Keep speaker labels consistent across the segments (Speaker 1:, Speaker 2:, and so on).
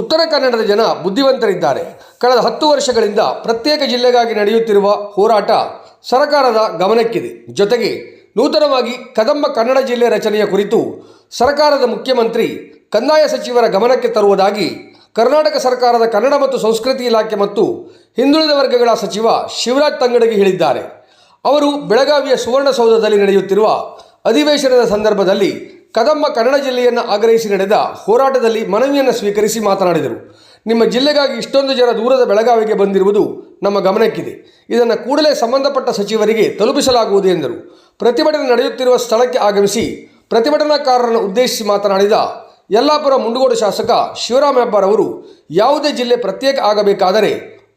Speaker 1: ಉತ್ತರ ಕನ್ನಡದ ಜನ ಬುದ್ಧಿವಂತರಿದ್ದಾರೆ. ಕಳೆದ ಹತ್ತು ವರ್ಷಗಳಿಂದ ಪ್ರತ್ಯೇಕ ಜಿಲ್ಲೆಗಾಗಿ ನಡೆಯುತ್ತಿರುವ ಹೋರಾಟ ಸರ್ಕಾರದ ಗಮನಕ್ಕಿದೆ. ಜೊತೆಗೆ ನೂತನವಾಗಿ ಕದಂಬ ಕನ್ನಡ ಜಿಲ್ಲೆ ರಚನೆಯ ಕುರಿತು ಸರ್ಕಾರದ ಮುಖ್ಯಮಂತ್ರಿ, ಕಂದಾಯ ಸಚಿವರ ಗಮನಕ್ಕೆ ತರುವುದಾಗಿ ಕರ್ನಾಟಕ ಸರ್ಕಾರದ ಕನ್ನಡ ಮತ್ತು ಸಂಸ್ಕೃತಿ ಇಲಾಖೆ ಮತ್ತು ಹಿಂದುಳಿದ ವರ್ಗಗಳ ಸಚಿವ ಶಿವರಾಜ್ ತಂಗಡಗಿ ಹೇಳಿದ್ದಾರೆ. ಅವರು ಬೆಳಗಾವಿಯ ಸುವರ್ಣಸೌಧದಲ್ಲಿ ನಡೆಯುತ್ತಿರುವ ಅಧಿವೇಶನದ ಸಂದರ್ಭದಲ್ಲಿ ಕದಂಬ ಕನ್ನಡ ಜಿಲ್ಲೆಯನ್ನು ಆಗ್ರಹಿಸಿ ನಡೆದ ಹೋರಾಟದಲ್ಲಿ ಮನವಿಯನ್ನು ಸ್ವೀಕರಿಸಿ ಮಾತನಾಡಿದರು. ನಿಮ್ಮ ಜಿಲ್ಲೆಗಾಗಿ ಇಷ್ಟೊಂದು ಜನ ದೂರದ ಬೆಳಗಾವಿಗೆ ಬಂದಿರುವುದು ನಮ್ಮ ಗಮನಕ್ಕಿದೆ. ಇದನ್ನು ಕೂಡಲೇ ಸಂಬಂಧಪಟ್ಟ ಸಚಿವರಿಗೆ ತಲುಪಿಸಲಾಗುವುದು ಎಂದರು. ಪ್ರತಿಭಟನೆ ನಡೆಯುತ್ತಿರುವ ಸ್ಥಳಕ್ಕೆ ಆಗಮಿಸಿ ಪ್ರತಿಭಟನಾಕಾರರನ್ನು ಉದ್ದೇಶಿಸಿ ಮಾತನಾಡಿದ ಯಲ್ಲಾಪುರ ಮುಂಡಗೋಡು ಶಾಸಕ ಶಿವರಾಮ ಹೆಬ್ಬಾರವರು ಯಾವುದೇ ಜಿಲ್ಲೆ ಪ್ರತ್ಯೇಕ ಆಗಬೇಕಾದರೆ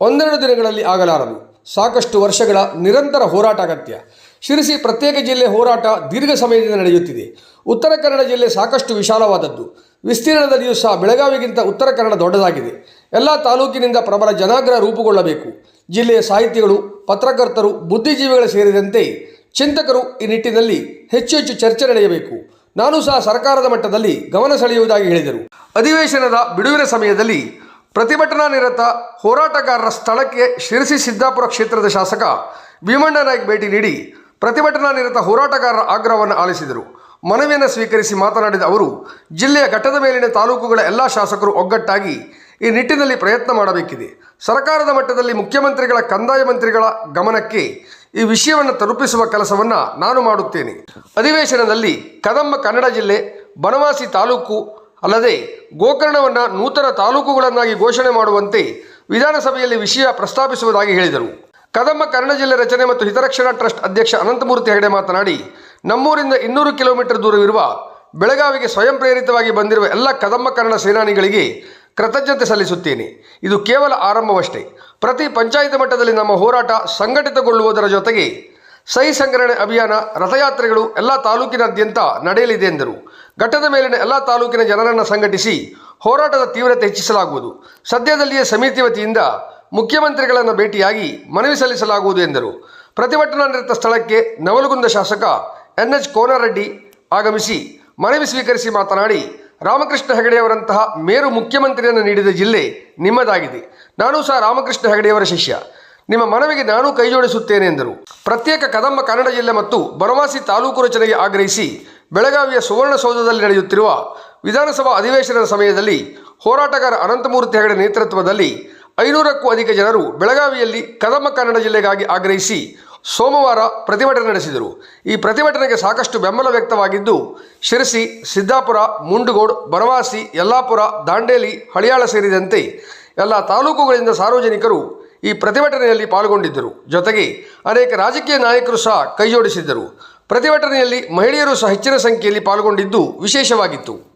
Speaker 1: ಒಂದೆರಡು ದಿನಗಳಲ್ಲಿ ಆಗಲಾರದು. ಸಾಕಷ್ಟು ವರ್ಷಗಳ ನಿರಂತರ ಹೋರಾಟ ಅಗತ್ಯ. ಶಿರಸಿ ಪ್ರತ್ಯೇಕ ಜಿಲ್ಲೆ ಹೋರಾಟ ದೀರ್ಘ ಸಮಯದಿಂದ ನಡೆಯುತ್ತಿದೆ. ಉತ್ತರ ಕನ್ನಡ ಜಿಲ್ಲೆ ಸಾಕಷ್ಟು ವಿಶಾಲವಾದದ್ದು. ವಿಸ್ತೀರ್ಣದಲ್ಲಿಯೂ ಸಹ ಬೆಳಗಾವಿಗಿಂತ ಉತ್ತರ ಕನ್ನಡ ದೊಡ್ಡದಾಗಿದೆ. ಎಲ್ಲ ತಾಲೂಕಿನಿಂದ ಪ್ರಬಲ ಜನಾಗ್ರಹ ರೂಪುಗೊಳ್ಳಬೇಕು. ಜಿಲ್ಲೆಯ ಸಾಹಿತಿಗಳು, ಪತ್ರಕರ್ತರು, ಬುದ್ಧಿಜೀವಿಗಳು ಸೇರಿದಂತೆ ಚಿಂತಕರು ಈ ನಿಟ್ಟಿನಲ್ಲಿ ಹೆಚ್ಚು ಹೆಚ್ಚು ಚರ್ಚೆ ನಡೆಯಬೇಕು. ನಾನು ಸಹ ಸರ್ಕಾರದ ಮಟ್ಟದಲ್ಲಿ ಗಮನ ಸೆಳೆಯುವುದಾಗಿ ಹೇಳಿದರು. ಅಧಿವೇಶನದ ಬಿಡುವಿನ ಸಮಯದಲ್ಲಿ ಪ್ರತಿಭಟನಾ ನಿರತ ಹೋರಾಟಗಾರರ ಸ್ಥಳಕ್ಕೆ ಶಿರಸಿ ಸಿದ್ದಾಪುರ ಕ್ಷೇತ್ರದ ಶಾಸಕ ಭೀಮಣ್ಣ ನಾಯ್ಕ್ ಭೇಟಿ ನೀಡಿ ಪ್ರತಿಭಟನಾ ನಿರತ ಹೋರಾಟಗಾರರ ಆಗ್ರಹವನ್ನು ಆಲಿಸಿದರು. ಮನವಿಯನ್ನು ಸ್ವೀಕರಿಸಿ ಮಾತನಾಡಿದ ಅವರು, ಜಿಲ್ಲೆಯ ಘಟ್ಟದ ಮೇಲಿನ ತಾಲೂಕುಗಳ ಎಲ್ಲ ಶಾಸಕರು ಒಗ್ಗಟ್ಟಾಗಿ ಈ ನಿಟ್ಟಿನಲ್ಲಿ ಪ್ರಯತ್ನ ಮಾಡಬೇಕಿದೆ. ಸರ್ಕಾರದ ಮಟ್ಟದಲ್ಲಿ ಮುಖ್ಯಮಂತ್ರಿಗಳ, ಕಂದಾಯ ಮಂತ್ರಿಗಳ ಗಮನಕ್ಕೆ ಈ ವಿಷಯವನ್ನು ತಲುಪಿಸುವ ಕೆಲಸವನ್ನು ನಾನು ಮಾಡುತ್ತೇನೆ. ಅಧಿವೇಶನದಲ್ಲಿ ಕದಂಬ ಕನ್ನಡ ಜಿಲ್ಲೆ, ಬನವಾಸಿ ತಾಲೂಕು ಅಲ್ಲದೆ ಗೋಕರ್ಣವನ್ನು ನೂತನ ತಾಲೂಕುಗಳನ್ನಾಗಿ ಘೋಷಣೆ ಮಾಡುವಂತೆ ವಿಧಾನಸಭೆಯಲ್ಲಿ ವಿಷಯ ಪ್ರಸ್ತಾಪಿಸುವುದಾಗಿ ಹೇಳಿದರು. ಕದಂಬ ಕನ್ನಡ ಜಿಲ್ಲೆ ರಚನೆ ಮತ್ತು ಹಿತರಕ್ಷಣಾ ಟ್ರಸ್ಟ್ ಅಧ್ಯಕ್ಷ ಅನಂತಮೂರ್ತಿ ಹೆಗಡೆ ಮಾತನಾಡಿ, ನಮ್ಮೂರಿಂದ ಇನ್ನೂರು ಕಿಲೋಮೀಟರ್ ದೂರವಿರುವ ಬೆಳಗಾವಿಗೆ ಸ್ವಯಂ ಪ್ರೇರಿತವಾಗಿ ಬಂದಿರುವ ಎಲ್ಲ ಕದಂಬ ಕನ್ನಡ ಸೇನಾನಿಗಳಿಗೆ ಕೃತಜ್ಞತೆ ಸಲ್ಲಿಸುತ್ತೇನೆ. ಇದು ಕೇವಲ ಆರಂಭವಷ್ಟೇ. ಪ್ರತಿ ಪಂಚಾಯತ್ ಮಟ್ಟದಲ್ಲಿ ನಮ್ಮ ಹೋರಾಟ ಸಂಘಟಿತಗೊಳ್ಳುವುದರ ಜೊತೆಗೆ ಸಹಿ ಸಂಗ್ರಹಣೆ ಅಭಿಯಾನ, ರಥಯಾತ್ರೆಗಳು ಎಲ್ಲ ತಾಲೂಕಿನಾದ್ಯಂತ ನಡೆಯಲಿದೆ ಎಂದರು. ಘಟ್ಟದ ಮೇಲಿನ ಎಲ್ಲ ತಾಲೂಕಿನ ಜನರನ್ನು ಸಂಘಟಿಸಿ ಹೋರಾಟದ ತೀವ್ರತೆ ಹೆಚ್ಚಿಸಲಾಗುವುದು. ಸದ್ಯದಲ್ಲಿಯೇ ಸಮಿತಿ ವತಿಯಿಂದ ಮುಖ್ಯಮಂತ್ರಿಗಳನ್ನು ಭೇಟಿಯಾಗಿ ಮನವಿ ಸಲ್ಲಿಸಲಾಗುವುದು ಎಂದರು. ಪ್ರತಿಭಟನಾ ನಿರತ ಸ್ಥಳಕ್ಕೆ ನವಲಗುಂದ ಶಾಸಕ ಎನ್ ಎಚ್ ಕೋನರೆಡ್ಡಿ ಆಗಮಿಸಿ ಮನವಿ ಸ್ವೀಕರಿಸಿ ಮಾತನಾಡಿ, ರಾಮಕೃಷ್ಣ ಹೆಗಡೆಯವರಂತಹ ಮೇರು ಮುಖ್ಯಮಂತ್ರಿಯನ್ನು ನೀಡಿದ ಜಿಲ್ಲೆ ನಿಮ್ಮದಾಗಿದೆ. ನಾನು ಸಹ ರಾಮಕೃಷ್ಣ ಹೆಗಡೆಯವರ ಶಿಷ್ಯ. ನಿಮ್ಮ ಮನವಿಗೆ ನಾನು ಕೈಜೋಡಿಸುತ್ತೇನೆ ಎಂದರು. ಪ್ರತ್ಯೇಕ ಕದಂಬ ಕನ್ನಡ ಜಿಲ್ಲೆ ಮತ್ತು ಬನವಾಸಿ ತಾಲೂಕು ರಚನೆಗೆ ಆಗ್ರಹಿಸಿ ಬೆಳಗಾವಿಯ ಸುವರ್ಣಸೌಧದಲ್ಲಿ ನಡೆಯುತ್ತಿರುವ ವಿಧಾನಸಭಾ ಅಧಿವೇಶನದ ಸಮಯದಲ್ಲಿ ಹೋರಾಟಗಾರ ಅನಂತಮೂರ್ತಿ ಹೆಗಡೆ ನೇತೃತ್ವದಲ್ಲಿ ಐನೂರಕ್ಕೂ ಅಧಿಕ ಜನರು ಬೆಳಗಾವಿಯಲ್ಲಿ ಕದಮ ಕನ್ನಡ ಜಿಲ್ಲೆಗಾಗಿ ಆಗ್ರಹಿಸಿ ಸೋಮವಾರ ಪ್ರತಿಭಟನೆ ನಡೆಸಿದರು. ಈ ಪ್ರತಿಭಟನೆಗೆ ಸಾಕಷ್ಟು ಬೆಂಬಲ ವ್ಯಕ್ತವಾಗಿದ್ದು, ಶಿರಸಿ, ಸಿದ್ದಾಪುರ, ಮುಂಡಗೋಡ್ ಬನವಾಸಿ ಯಲ್ಲಾಪುರ, ದಾಂಡೇಲಿ, ಹಳಿಯಾಳ ಸೇರಿದಂತೆ ಎಲ್ಲ ತಾಲೂಕುಗಳಿಂದ ಸಾರ್ವಜನಿಕರು ಈ ಪ್ರತಿಭಟನೆಯಲ್ಲಿ ಪಾಲ್ಗೊಂಡಿದ್ದರು. ಜೊತೆಗೆ ಅನೇಕ ರಾಜಕೀಯ ನಾಯಕರು ಸಹ ಕೈಜೋಡಿಸಿದ್ದರು. ಪ್ರತಿಭಟನೆಯಲ್ಲಿ ಮಹಿಳೆಯರು ಸಹ ಹೆಚ್ಚಿನ ಸಂಖ್ಯೆಯಲ್ಲಿ ಪಾಲ್ಗೊಂಡಿದ್ದು ವಿಶೇಷವಾಗಿತ್ತು.